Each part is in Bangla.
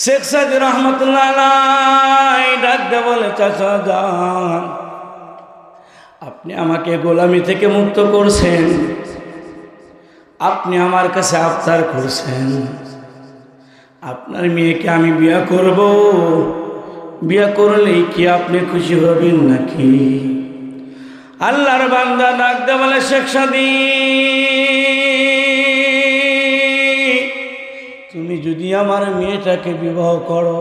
শেখ সাদি রহমতুল্লাহ আলাই ডাক দে বলে, চাচা, যান। আপনি আমাকে গোলামি থেকে মুক্ত করছেন। আপনি আমার কাছে আবতার করছেন। আপনার মেয়েকে আমি বিয়া করব। বিয়া করলেই কি আপনি খুশি হবেন নাকি? আল্লাহর বান্দা ডাক বলে, শেখ সাদি তুমি যদি আমার মেয়েটাকে বিবাহ করো,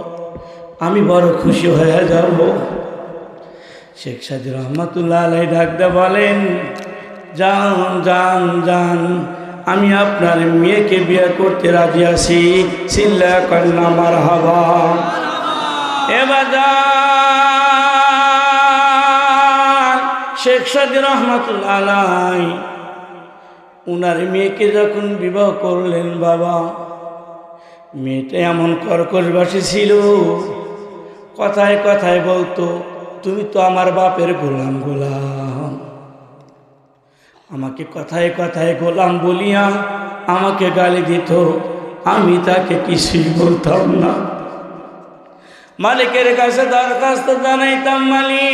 আমি বড় খুশি হয়ে যাব। শেখ সাদি রহমতুল্লাহ আলাই ডাকতে বলেন যান যান যান আমি আপনার মেয়েকে বিয়ে করতে রাজি আছি। চিল্লা কন্যা মার হবা এবার শেখ সাদি রহমতুল্লাহ আলাই উনার মেয়েকে যখন বিবাহ করলেন বাবা মেয়েটা এমন কর্কশবাসী ছিল। কথায় কথায় বলতো, তুমি তো আমার বাপের গোলাম গোলাম। আমাকে কথায় কথায় গোলাম বলিয়া আমাকে গালি দিত। আমি তাকে কিছুই বলতাম না। মালিকের কাছে দরখাস্ত জানাইতাম, মালিক,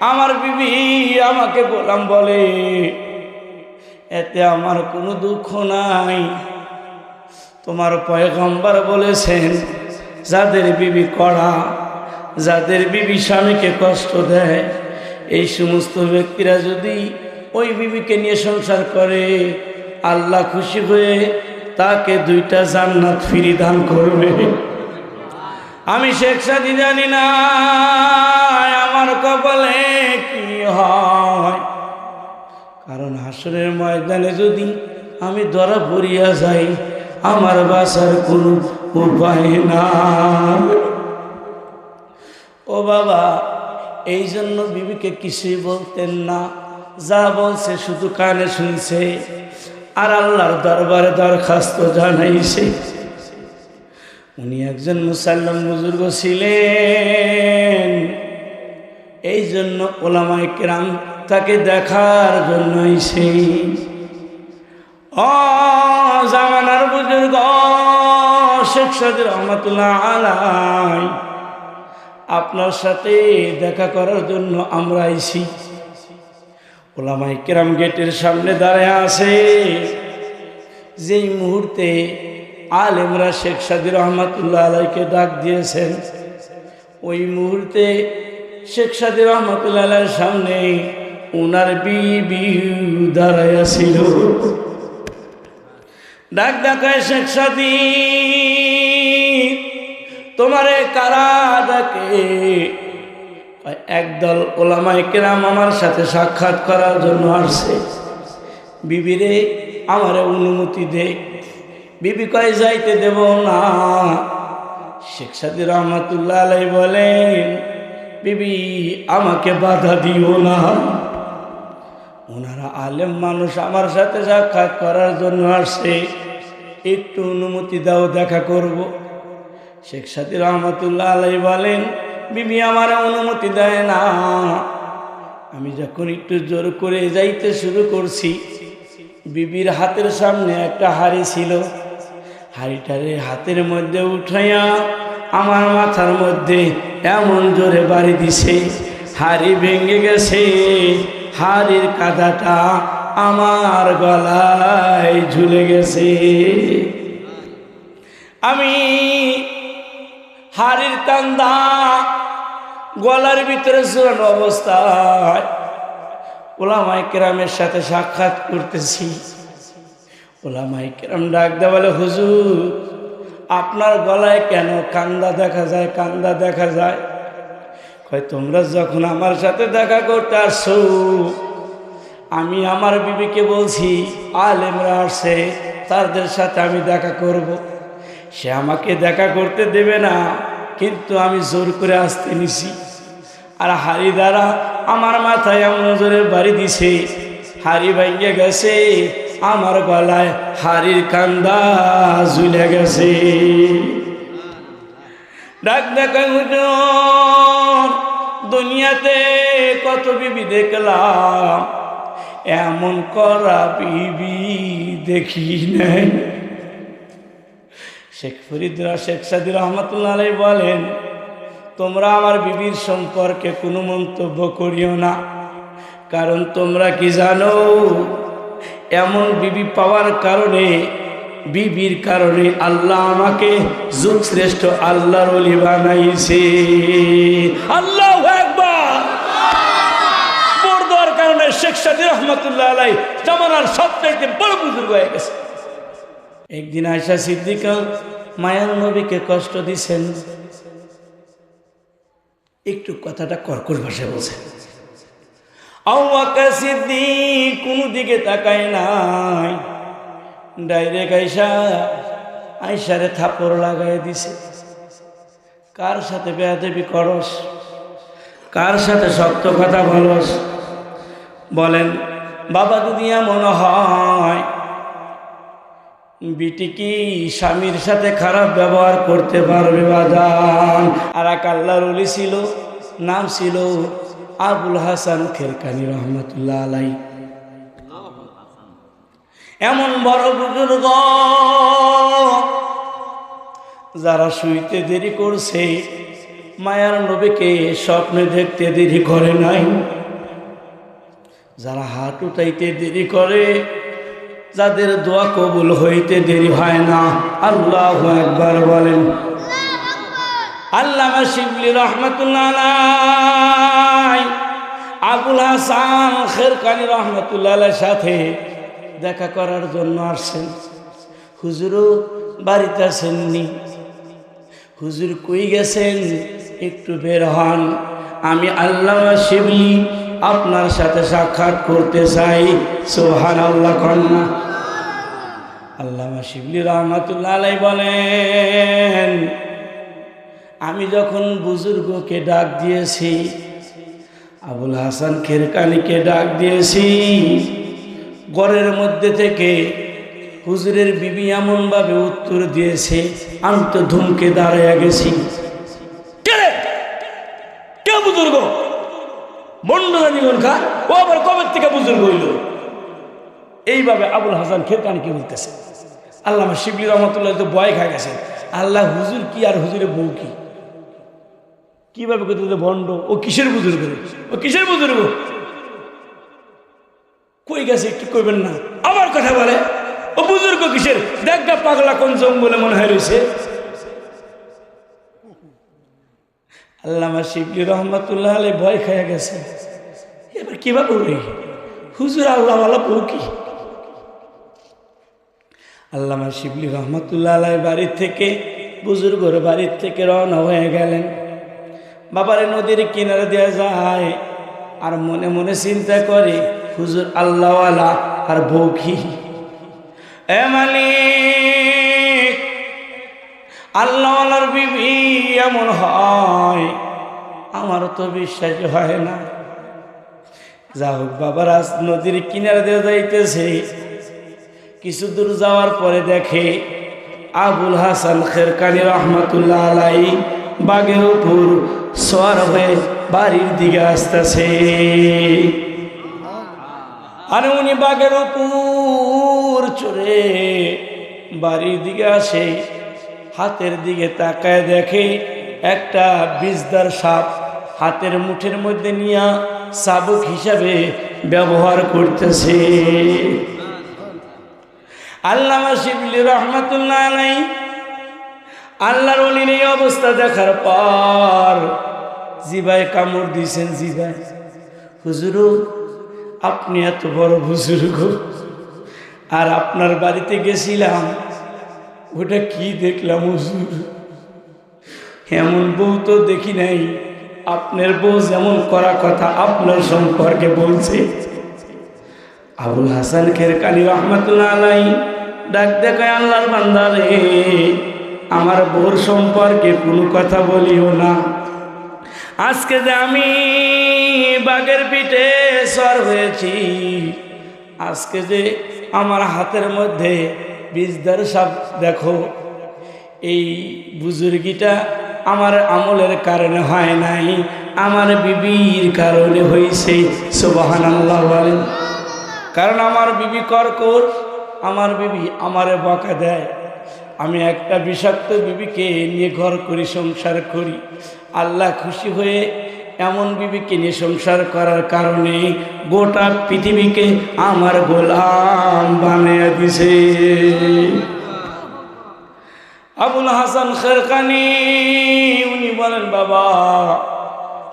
আমার বিবি আমাকে গোলাম বলে এতে আমার কোনো দুঃখ নাই। তোমার পয়গম্বর বলেছেন, যাদের বিবি কড়া, যাদের বিবি স্বামীকে কষ্ট দেয়, এই সমস্ত ব্যক্তিরা যদি ওই বিবিকে নিয়ে সংসার করে, আল্লাহ খুশি হয়ে তাকে দুইটা জান্নাত ফিরি দান করবে। আমি শেখ সাদি জানি না, আমার কপালে কি হয়? কারণ হাসরের ময়দানে যদি আমি ধরা পড়িয়া যাই, আমার বাসার কোনো উপায় না ও বাবা, এই জন্য বিবিকে কিছুই বলতেন না। যা বলছে শুধু কানে শুনছে, আর আল্লাহর দরবারে দরখাস্ত জানাইছে। উনি একজন মুসাল্লাম বুজুর্গ ছিলেন। এই জন্য ওলামাই কেরাম তাকে দেখার জন্যই সেই অ জামানার বুজুর্গ, শেখ সাদি রহমতুল্লাহ আলাই, আপনার সাথে দেখা করার জন্য আমরা আইছি। ওলামাই কেরাম গেটের সামনে দাঁড়ায় আছে। যেই মুহূর্তে আলেমরা শেখ সাদি রহমতুল্লাহ আলাইকে ডাক দিয়েছেন, ওই মুহূর্তে শেখ সাদি রহমতুল্লাহ আলাইয়ের সামনে ওনার বিবি দাঁড়াইয়া ছিল। ডাক ডাকায় শেখ সাদি, তোমারে কারা ডাকে? একদল ওলামাই কেরাম আমার সাথে সাক্ষাৎ করার জন্য আসছে। বিবিরে আমারে অনুমতি দে। বিবি কয়, যাইতে দেব না। শেখ সাদি রহমতুল্লাহ বলেন, বিবি, আমাকে বাধা দিও না। ওনারা আলেম মানুষ, আমার সাথে সাক্ষাৎ করার জন্য আসছে। একটু অনুমতি দাও, দেখা করব। শেখ সাদি রহমতুল্লাহ আলাই বলেন, বিবি আমার অনুমতি দেয় না। আমি যখন একটু জোর করে যাইতে শুরু করছি, বিবির হাতের সামনে একটা হাড়ি ছিল। হাড়িটারে হাতের মধ্যে উঠাইয়া আমার মাথার মধ্যে এমন জোরে বাড়ি দিছে, হাড়ি ভেঙে গেছে। হাড়ির কাদাটা আমার গলায় ঝুলে গেছে। আমি হাড়ির কান্দা গলার ভিতরে ঝুলানো অবস্থায় ওলামাই কেরামের সাথে সাক্ষাৎ করতেছি। ওলামাই কেরাম ডাক দে বলে, হুজুর, আপনার গলায় কেন কান্দা দেখা যায়, কান্দা দেখা যায়? কয়, তোমরা যখন আমার সাথে দেখা করতে আসছো, আমি আমার বিবিকে বলছি, আলেমরা আসছে, তাদের সাথে আমি দেখা করব। সে আমাকে দেখা করতে দেবে না, কিন্তু আমি জোর করে আসতে নিছি আর হারি দ্বারা আমার মাথায় এমন জোরে বাড়ি দিছে, হাড়ি ভাইয়ে গেছে, আমার গলায় হারির কান্দা ঝুলে গেছে ডাক দেখা হুজুর, দুনিয়াতে কত বিবি দেখলাম, এমন করা বিবি দেখি নাই। শেখ ফরিদরা, শেখ সাদি রহমতুল্লাহ বলেন, তোমরা আমার বিবির সম্পর্কে কোনো মন্তব্য করিও না, কারণ তোমরা কি জানো, এমন বিবি পাওয়ার কারণে বিবির কারণে আল্লাহ আমাকে যুগ শ্রেষ্ঠ আল্লাহর অলি বানাইছে। আল্লাহ একবার পর্দার কারণে শেখ সাদি রহমতুল্লাহ আলাই জামানার সবচাইতে বড় বুজুর্গ হয়ে গেছে। একদিন আয়সা সিদ্দিকা মায়ার নবীকে কষ্ট দিছেন। একটু কথাটা কর্কশ ভাষায় বলছেন। আউয়াকা সিদ্দিক কোনো দিকে তাকায় নাই। ডাইরেক্ট আইসা, আইসারে থাপড় লাগাই দিছে। কার সাথে বেয়াদেবি করস? কার সাথে শক্ত কথা বলস? বলেন, বাবা যদি এমন হয়, বিটি কি স্বামীর সাথে খারাপ ব্যবহার করতে পারবে বাদান আর এক আল্লাহর ছিল, নাম ছিল আবুল হাসান খেরকানি রহমতুল্লাহ আলাই এমন বড় বুজুর্গ যারা শুইতে দেরি করছে, মায়ার নবীকে স্বপ্নে দেখতে দেরি করে নাই। যারা হাত উঠাইতে দেরি করে, যাদের দোয়া কবুল হইতে দেরি হয় না। আল্লাহ একবার বলেন। আল্লামা শিবলি রহমতুল্লাহ আবুল হাসান খেরকানি রহমতুল্লাহ সাথে দেখা করার জন্য আসছেন। হুজুরও বাড়িতে আসেননি। হুজুর কই গেছেন? একটু বের হন। আমি আল্লাহ শিবলি আপনার সাথে সাক্ষাৎ করতে চাই। সোহান আল্লাহ কন্যা আল্লামা শিবলি রহমতুল্লাহ আলাই বলেন, আমি যখন বুজুর্গকে ডাক দিয়েছি, আবুল হাসান খেরকানিকে ডাক দিয়েছি ঘরের মধ্যে থেকে হুজুরের বিবি এমনভাবে উত্তর দিয়েছে, আমি তো ধুমকে দাঁড়াইয়া গেছি। কে বুজুর্গ? মন্ডলানি কবে থেকে এইভাবে আবুল হাসান আল্লাহ তো খায় গেছে। আল্লাহ হুজুর কি আর বউ কি? বন্ড? ও কিসের বুজুর্গ ও কিসের বুজুর্গ? কই গেছে একটু কইবেন না? আমার কথা বলে। ও বুজুর্গ কিসের? দেখা পাগলা কোন জঙ্গলে মনে হয় রয়েছে। আল্লামা শিবলি রহমতুল্লাহ আলী ভয় খেয়ে গেছে। এবার কীভাবে উড়ি হুজুর আল্লাহ আল্লাহ বউ কি? আল্লামা শিবলি রহমতুল্লাহ আলাই বাড়ির থেকে, বুজুর্গর বাড়ির থেকে রওনা হয়ে গেলেন। বাবারে নদীর কিনারে দেওয়া যায়, আর মনে মনে চিন্তা করে হুজুর আল্লাহওয়ালা আর বউ কি? এ আল্লাহওয়ালার বিবি এমন হয় আমার তো বিশ্বাস হয় না। যা হোক বাবার আজ নদীর কিনারে দিয়ে যাইতেছে, কিছু দূর যাওয়ার পরে দেখে আবুল হাসান খেরকানি রহমতুল্লাহ আলাই বাগের উপর সোয়ার হয়ে বাড়ির দিকে আসতেছে। আর উনি বাগের উপর চড়ে বাড়ির দিকে আসে, হাতের দিকে তাকায় দেখে একটা বিষদার সাপ হাতের মুঠের মধ্যে নিয়ে সাবুক হিসাবে ব্যবহার করতেছে। আল্লামা শিবলি রহমতুল্লাহ নাই আল্লাহর অলির এই অবস্থা দেখার পর জিবায় কামড় দিয়েছেন, জিবায়। হুজুরু আপনি এত বড় বুজুর্গ। আর আপনার বাড়িতে গেছিলাম, ওটা কি দেখলাম হুজুর? এমন বউ তো দেখি নাই, আপনার বউ যেমন করা কথা আপনার সম্পর্কে বলছে। আবুল হাসান খেরকানি রহমতুল্লাহ আলাই ডাক দেখায়, আল্লাহর বান্দারে আমার বউর সম্পর্কে কোনো কথা বলিও না। আজকে যে আমি বাঘের পিঠে সর হয়েছি। আজকে যে আমার হাতের মধ্যে বীজদার সাপ, দেখো, এই বুজুর্গিটা আমার আমলের কারণে হয় নাই, আমার বিবির কারণে হয়েছে সুবাহান আল্লাহ বলেন। কারণ আমার বিবি কর্কর আমার বিবি আমারে বকা দেয়। আমি একটা বিষাক্ত বিবিকে নিয়ে ঘর করি, সংসার করি। আল্লাহ খুশি হয়ে এমন বিবিকে নিয়ে সংসার করার কারণে গোটা পৃথিবীকে আমার গোলাম বানিয়ে দিছে। আবুল হাসান খেরকানি, উনি বলেন, বাবা,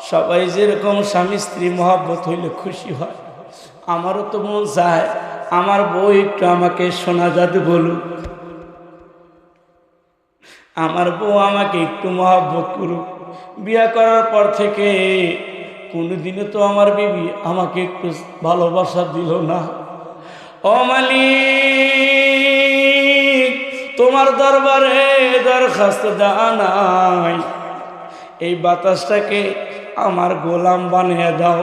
সবাই যেরকম স্বামী স্ত্রী মহাব্বত হইলে খুশি হয়, আমারও তো মন চায়, আমার বউ একটু আমাকে শোনা যাতে বলুক। আমার বউ আমাকে একটু মহাব্বত করুক। বিয়া করার পর থেকে কোনোদিনও তো আমার বিবি আমাকে একটু ভালোবাসা দিল না। ও মালিক, তোমার দরবারে দরখাস্ত দেওয়া নাই। এই বাতাসটাকে আমার গোলাম বানিয়ে দাও।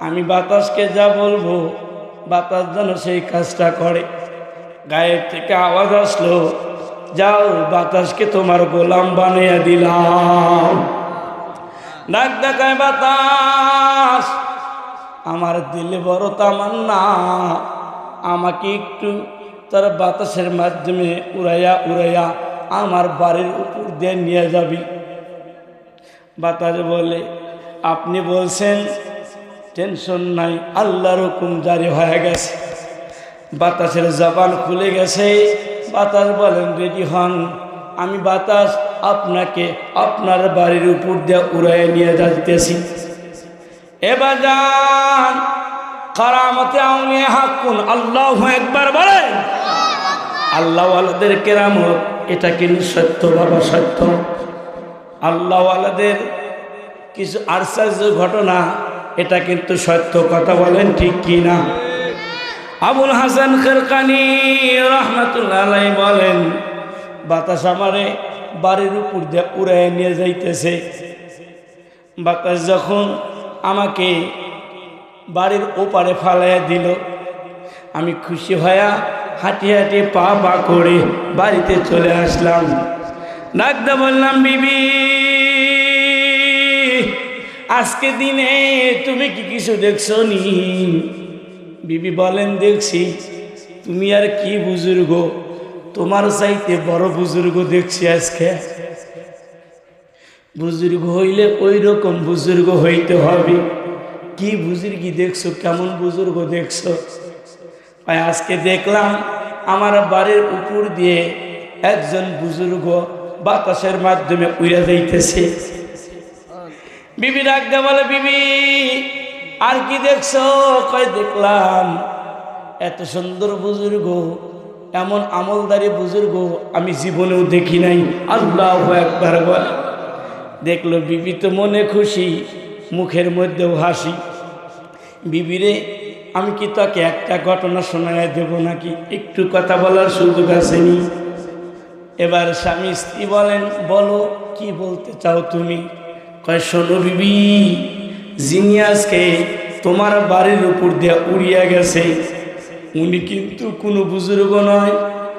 আমি বাতাসকে যা বলব, বাতাস যেন সেই কাজটা করে। গায়ের থেকে আওয়াজ আসলো। যাও, বাতাসকে তোমার গোলাম বানিয়ে দিলাম। ডাক দেখায় বাতাস, আমার দিলে বড় তামান্না, আমাকে একটু তার বাতাসের মাধ্যমে উড়াইয়া উড়াইয়া আমার বাড়ির উপর দিয়ে নিয়ে যাবি। বাতাস বলে, আপনি বলছেন, টেনশন নাই, আল্লাহর হুকুম জারি হয়ে গেছে। বাতাসের জবান খুলে গেছে বাতাস বলেন, রেডি হন। আমি বাতাস আপনাকে আপনার বাড়ির উপর দিয়ে উড়াইয়ে নিয়ে যাইতেছি। এবার যান। কারামতে আউনিয়া হাকুন আল্লাহ একবার বলেন আল্লাহ আলাদের কেরামত এটা কিন্তু সত্য বাবা সত্য আল্লাহ আলাদের কিছু আশ্চর্য ঘটনা, এটা কিন্তু সত্য কথা বলেন ঠিক কি না? আবুল হাসান খেরকানি রহমতুল্লাহ বলেন, বাতাস আমারে বাড়ির উপর দিয়ে উড়াই নিয়ে যাইতেছে। বাতাস যখন আমাকে বাড়ির ওপারে ফালাইয়া দিল, আমি খুশি হয়া হাঁটি হাঁটি পা পা করে বাড়িতে চলে আসলাম। ডাকতে বললাম, বিবি, আজকে দিনে তুমি কি কিছু দেখছ নি? বিবি বলেন, দেখছি। তুমি আর কি বুজুর্গ? তোমার চাইতে বড় বুজুর্গ দেখছি আজকে। বুজুর্গ হইলে ওই রকম বুজুর্গ হইতে হবে। কি বুজুর্গি দেখছ? কেমন বুজুর্গ দেখছ? ভাই, আজকে দেখলাম আমার বাড়ির উপর দিয়ে একজন বুজুর্গ বাতাসের মাধ্যমে উড়ে যাইতেছে। বিবি ডাকতে বলে, বিবি আর কি দেখছ? কয় দেখলাম? এত সুন্দর বুজুর্গ, এমন আমলদারি বুজুর্গ আমি জীবনেও দেখি নাই। আল্লাহ একবার দেখল, বিবি তো মনে খুশি, মুখের মধ্যেও হাসি। বিবিরে, আমি কি তাকে একটা ঘটনা শোনায় দেব নাকি? একটু কথা বলার সুযোগ আসেনি। এবার স্বামী স্ত্রী বলেন, বলো, কি বলতে চাও তুমি? কয়, শোনো বিবি আজকে তোমার বাড়ির উপর দিয়ে উড়িয়া গেছে, উনি কিন্তু কোনো বুজুর্গ নয়,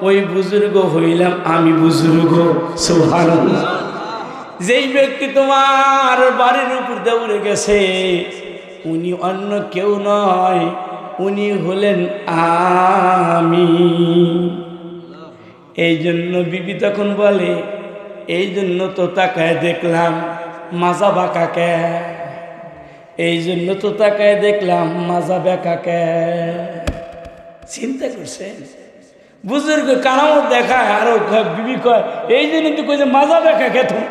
ওই বুজুর্গ হইলাম আমি বুজুর্গ। সোহান যেই ব্যক্তি তোমার বাড়ির উপর দিয়ে উড়ে গেছে, উনি অন্য কেউ নয়, উনি হলেন আমি। এই জন্য বিবি তখন বলে, এই জন্য তো তাকায় দেখলাম, মাজা বাঁকাকে এই জন্য তো তাকায় দেখলাম মাজা বেকাকে। চিন্তা করছেন? বুজুর্গ কারামত দেখায়, আরও বিবি কয় এই জন্য তো কই যে মাজা বেকাকে তোমার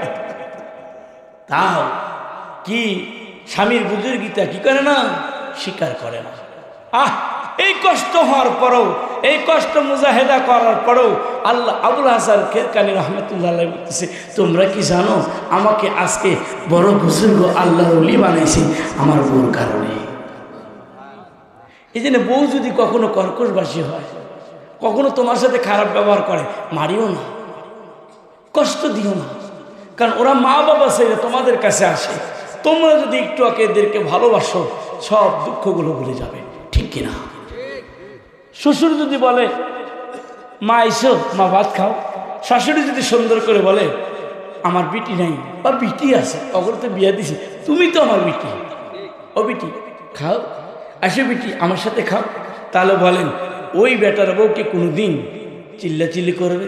তাও কি স্বামীর বুজুর্গিতা কি করে না? স্বীকার করে না। আহ! কষ্ট হওয়ার পরেও, এই কষ্ট মুজাহেদা করার পরেও আল্লাহ আবুল হাসান খেরকানি রহমতুল্লাহ বলতেছে, তোমরা কি জানো, আমাকে আজকে বড় বুজুর্গ আল্লাহ অলি বানাইছে, আমার বউর কারণে? এই জন্য বউ যদি কখনো কর্কশবাসী হয়, কখনো তোমার সাথে খারাপ ব্যবহার করে, মারিও না, কষ্ট দিও না। কারণ ওরা মা বাবা ছেড়ে তোমাদের কাছে আসে। তোমরা যদি একটু এদেরকে ভালোবাসো, সব দুঃখগুলো ভুলে যাবে, ঠিক কিনা? শ্বশুর যদি বলে, মা, এসো, মা, ভাত খাও। শাশুড়ি যদি সুন্দর করে বলে, আমার বিটি নাই, বা বিটি আছে, অগর তো বিয়া দিছি, তুমি তো আমার বিটি। ও বিটি, খাও, আসো বিটি, আমার সাথে খাও। তাহলে বলেন, ওই বেটার বউকে কোনো দিন চিল্লাচিল্লি করবে?